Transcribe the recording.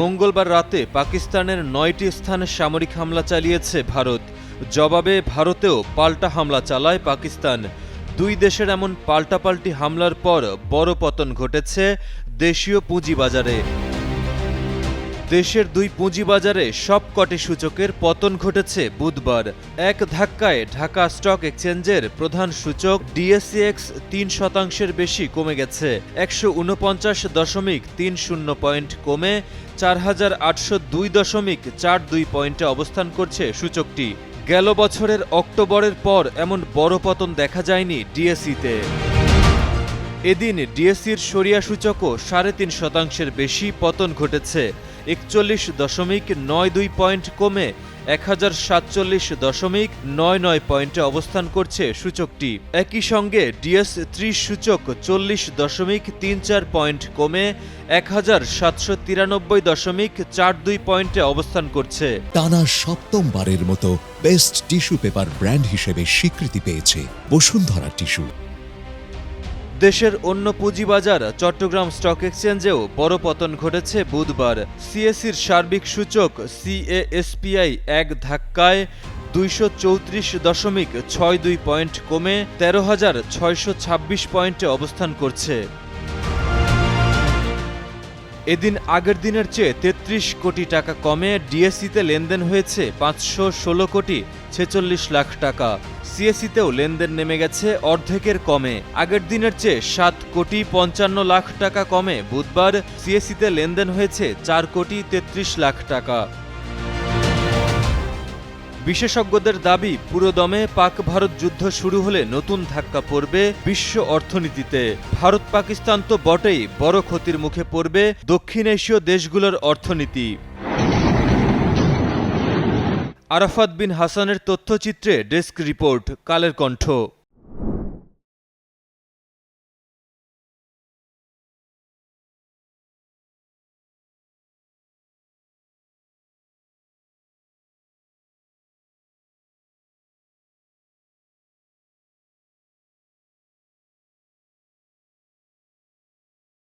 মঙ্গলবার রাতে পাকিস্তানের নয়টি স্থানে সামরিক হামলা চালিয়েছে ভারত। জবাবে ভারতেও পাল্টা হামলা চালায় পাকিস্তান। দুই দেশের এমন পাল্টাপাল্টি হামলার পর বড় পতন ঘটেছে দেশীয় পুঁজিবাজারে। দেশের দুই পুঁজিবাজারে সবকটি সূচকের পতন ঘটেছে বুধবার। এক ধাক্কায় ঢাকা স্টক এক্সচেঞ্জের প্রধান সূচক ডিএসসিএক্স তিন শতাংশের বেশি কমে গেছে। একশো উনপঞ্চাশ দশমিক তিন শূন্য পয়েন্ট কমে চার হাজার আটশো দুই দশমিক চার দুই পয়েন্টে অবস্থান করছে সূচকটি। গেল বছরের অক্টোবরের পর এমন বড় পতন দেখা যায়নি ডিএসইতে। এদিন ডিএসসির সরিয়া সূচকও সাড়ে তিন শতাংশের বেশি পতন ঘটেছে। একচল্লিশ দশমিক নয় দুই পয়েন্ট কমে এক হাজার সাতচল্লিশ দশমিক নয় নয় পয়েন্টে অবস্থান করছে সূচকটি। একই সঙ্গে ডিএস ত্রিশ সূচক চল্লিশ দশমিক তিন চার পয়েন্ট কমে এক হাজার সাতশো তিরানব্বই দশমিক চার দুই পয়েন্টে অবস্থান করছে। টানা সপ্তমবারের মতো বেস্ট টিস্যু পেপার ব্র্যান্ড হিসেবে স্বীকৃতি পেয়েছে বসুন্ধরা টিস্যু। দেশের অন্য পুঁজিবাজার, চট্টগ্রাম স্টক এক্সচেঞ্জেও বড় পতন ঘটেছে বুধবার। সিএসির সার্বিক সূচক সিএএসপিআই এক ধাক্কায় দুইশো চৌত্রিশ দশমিক ছয় দুই পয়েন্ট কমে তেরো হাজার ছয়শো ছাব্বিশ পয়েন্টে অবস্থান করছে। এদিন আগের দিনের চেয়ে তেত্রিশ কোটি টাকা কমে ডিএসসিতে লেনদেন হয়েছে পাঁচশো ষোলো কোটি। ছেচল্লিশ লাখ টাকা। সিএসিতেও লেনদেন নেমে গেছে অর্ধেকের কমে। আগের দিনের চেয়ে সাত কোটি পঞ্চান্ন লাখ টাকা কমে। বুধবার সিএসিতে লেনদেন হয়েছে চার কোটি তেত্রিশ লাখ টাকা। বিশেষজ্ঞদের দাবি, পুরোদমে পাক ভারত যুদ্ধ শুরু হলে নতুন ধাক্কা পড়বে বিশ্ব অর্থনীতিতে। ভারত পাকিস্তান তো বটেই বড় ক্ষতির মুখে পড়বে দক্ষিণ এশীয় দেশগুলোর অর্থনীতি। আরাফাত বিন হাসানের তথ্যচিত্রে ডেস্ক রিপোর্ট কালের কণ্ঠ।